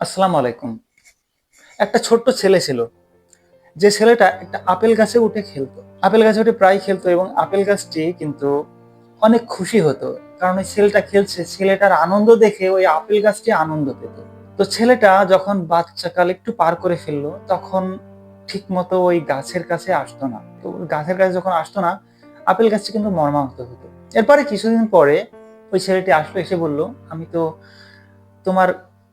আসসালামু আলাইকুম। একটা ছোট্ট ছেলে ছিল। যে ছেলেটা একটা আপেল গাছে উঠে খেলতো। আপেল গাছে উঠে প্রায় খেলতো এবং আপেল গাছটি কিন্তু অনেক খুশি হতো। কারণ ওই ছেলেটা খেলছে, ছেলেটার আনন্দ দেখে ওই আপেল গাছটি আনন্দ পেত। তো ছেলেটা যখন বাচ্চাকাল একটু পার করে ফেলল, তখন ঠিক মতো ওই গাছের কাছে আসতো না। তো গাছের কাছে যখন আসতো না, আপেল গাছটি কিন্তু মর্মাহত হতো। এরপরে কিছুদিন পরে ওই ছেলেটি আসলো, এসে বলল, আমি তো তোমার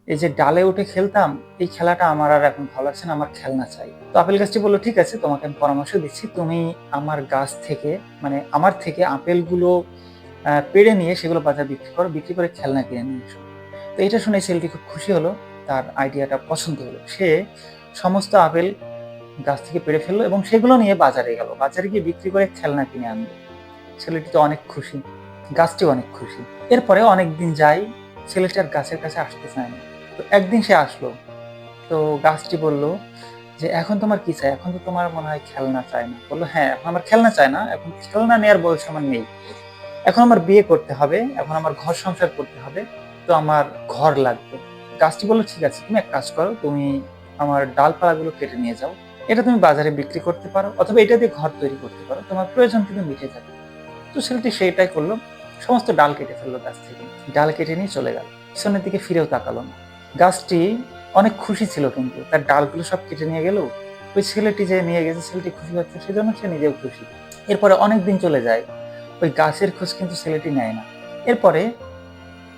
এই যে ডালে উঠে খেলতাম, এই খেলাটা আমার আর এখন ভালো লাগছে না, আমার খেলনা চাই। তো আপেল গাছটি বলল, ঠিক আছে, তোমাকে আমি পরামর্শ দিচ্ছি। তুমি আমার গাছ থেকে মানে আমার থেকে আপেলগুলো পেড়ে নিয়ে সেগুলো বাজার বিক্রি করো, বিক্রি করে খেলনা কিনে নিয়ে এসো। তো এটা শুনে ছেলেটি খুব খুশি হলো, তার আইডিয়াটা পছন্দ হলো। সে সমস্ত আপেল গাছ থেকে পেড়ে ফেলল এবং সেগুলো নিয়ে বাজারে গেল। বাজারে গিয়ে বিক্রি করে খেলনা কিনে আনলো। ছেলেটি তো অনেক খুশি, গাছটিও অনেক খুশি। এরপরে অনেক দিন যায় ছেলেটি আর গাছের কাছে আসতে চায় না। একদিন সে আসলো। তো গাছটি বলল যে, এখন তোমার কি চাই? এখন তো তোমার মনে হয় খেলনা চায় না। বলল হ্যাঁ এখন আমার খেলনা চায় না। এখন খেলনা নেওয়ার বয়স আমার নেই। এখন আমার বিয়ে করতে হবে। এখন আমার ঘর সংসার করতে হবে। তো আমার ঘর লাগবে। গাছটি বলল, ঠিক আছে, তুমি এক কাজ করো। তুমি আমার ডালপালাগুলো কেটে নিয়ে যাও। এটা তুমি বাজারে বিক্রি করতে পারো অথবা এটা দিয়ে ঘর তৈরি করতে পারো। তোমার প্রয়োজন কিন্তু মিটে যাবে। তো ছেলেটি সেইটাই করল। সমস্ত ডাল কেটে ফেলল গাছ থেকে। ডাল কেটে নিয়ে চলে গেল। পিছনের দিকে ফিরেও তাকালো না। গাছটি অনেক খুশি ছিল কিন্তু। তার ডালগুলো সব কেটে নিয়ে গেল। ওই ছেলেটি যে নিয়ে গেছে, ছেলেটি খুশি হচ্ছে, সেজন্য সে নিজেও খুশি। এরপরে অনেক দিন চলে যায়, ওই গাছের খোঁজ কিন্তু ছেলেটি নেয় না। এরপরে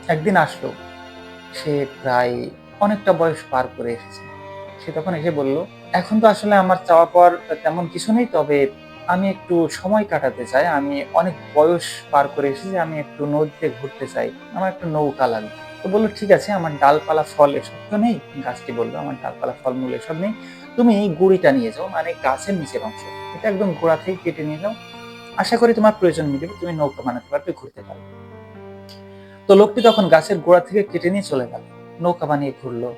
একদিন আসলো, সে প্রায় অনেকটা বয়স পার করে এসেছে। সে তখন এসে বলল, এখন তো আসলে আমার চাওয়া পাওয়ার তেমন কিছু নেই, তবে আমি একটু সময় কাটাতে চাই। আমি অনেক বয়স পার করে এসেছি, আমি একটু নদীতে ঘুরতে চাই। আমার একটা নৌকা লাগবে। তো বলল, ঠিক আছে, আমার ডালপালা ফল এসব তো নেই। গাছটি বলল, আমার ডালপালা ফলমূল এসব নেই। তুমি গুড়িটা নিয়ে যাও মানে গাছের নিচের অংশ। এটা একদম গোড়া থেকে কেটে নিয়ে যাও। আশা করি তোমার প্রয়োজন মিটবে, তুমি নৌকা বানাতে পারবে, ঘুরতে পারবে। তো লোকটি তখন গাছের গোড়া থেকে কেটে নিয়ে চলে গেল। নৌকা বানিয়ে ঘুরলো,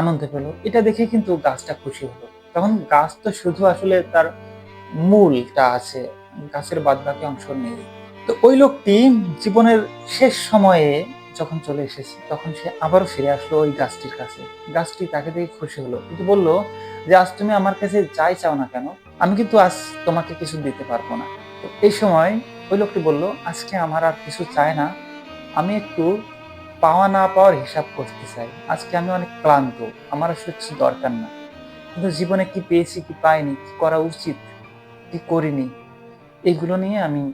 আনন্দ পেল। এটা দেখে কিন্তু গাছটা খুশি হলো। তখন গাছ তো শুধু আসলে তার মূলটা আছে, গাছের বাদ বাকি অংশ নেই। তো ওই লোকটি জীবনের শেষ সময়ে যখন চলে এসেছে, তখন সে আবারও ফিরে আসলো ওই গাছটির কাছে। গাছটি তাকে দেখে খুশি হলো। কিন্তু বলল যে, আজ তুমি আমার কাছে যাই চাও না কেন? আমি কিন্তু আজ তোমাকে কিছু দিতে পারব না। এই সময় ওই লোকটি বলল, আজকে আমার আর কিছু চায় না। আমি একটু পাওয়া না পাওয়ার হিসাব করতে চাই। আজকে আমি অনেক ক্লান্ত। আমার আসলে কিছু দরকার না। কিন্তু জীবনে কি পেয়েছি, কি পাইনি, কি করা উচিত, কি করিনি এইগুলো নিয়ে আমি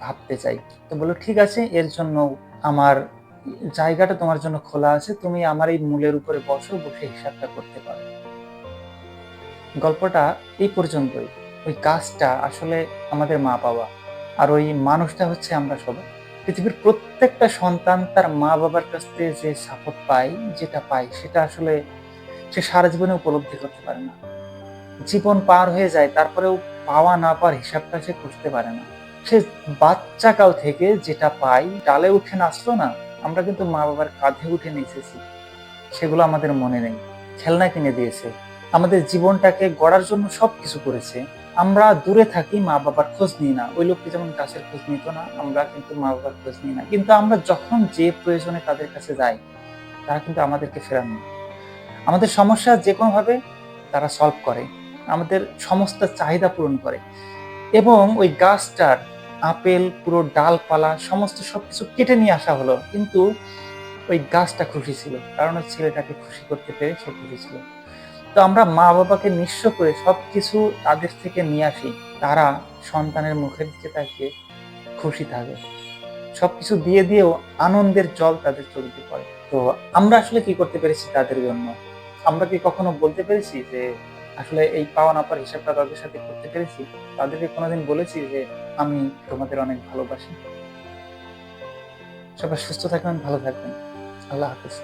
ভাবতে চাই। তো বলল, ঠিক আছে, এর জন্য আমার জায়গাটা তোমার জন্য খোলা আছে, তুমি আমার এই মূলের উপরে বসো, বসে হিসাবটা করতে পারো। গল্পটা এই পর্যন্তই। ওই গাছটা আসলে আমাদের মা বাবা, আর ওই মানুষটা হচ্ছে আমরা সবাই। পৃথিবীর প্রত্যেকটা সন্তান তার মা বাবার কাছ থেকে যে সাপোর্ট পায়, যেটা পায়, সেটা আসলে সে সারা জীবনে উপলব্ধি করতে পারে না। জীবন পার হয়ে যায়, তারপরেও পাওয়া না পাওয়ার হিসাবটা সে করতে পারে না। সে বাচ্চাকাল থেকে যেটা পাই ডালে উঠে নাচলো না আমরা কিন্তু মা বাবার কাঁধে উঠে নেচেছি। সেগুলো আমাদের মনে নেই। খেলনা কিনে দিয়েছে। আমাদের জীবনটাকে গড়ার জন্য সবকিছু করেছে। আমরা দূরে থাকি মা বাবার খোঁজ নিই না। ওই লোকটি যেমন গাছের খোঁজ নিত না, আমরা কিন্তু মা বাবার খোঁজ নিই না। কিন্তু আমরা যখন যে প্রয়োজনে তাদের কাছে যাই, তারা কিন্তু আমাদেরকে ফেরান না। আমাদের সমস্যা যে কোনোভাবে তারা সলভ করে। আমাদের সমস্ত চাহিদা পূরণ করে। এবং ওই গাছটার আপেল, পুরো ডালপালা, সমস্ত সবকিছু কেটে নিয়ে আসা হলো। কিন্তু ওই গাছটা খুশি ছিল, কারণ ওই ছেলেটাকে খুশি করতে পেরে সে খুশি ছিল। তো আমরা মা বাবাকে নিঃস্ব করে সবকিছু তাদের থেকে নিয়ে আসি। তারা সন্তানের মুখের দিকে তাকিয়ে খুশি থাকে। সবকিছু দিয়ে দিয়েও আনন্দের জল তাদের চলতে পড়ে। তো আমরা আসলে কি করতে পেরেছি তাদের জন্য? আমরা কি কখনো বলতে পেরেছি যে, আসলে এই পাওয়া না পাওয়ার হিসাবটা তাদের সাথে করতে পেরেছি? তাদেরকে কোনোদিন বলেছি যে আমি তোমাদের অনেক ভালোবাসি। সবাই সুস্থ থাকবেন ভালো থাকবেন। আল্লাহ হাফিজ।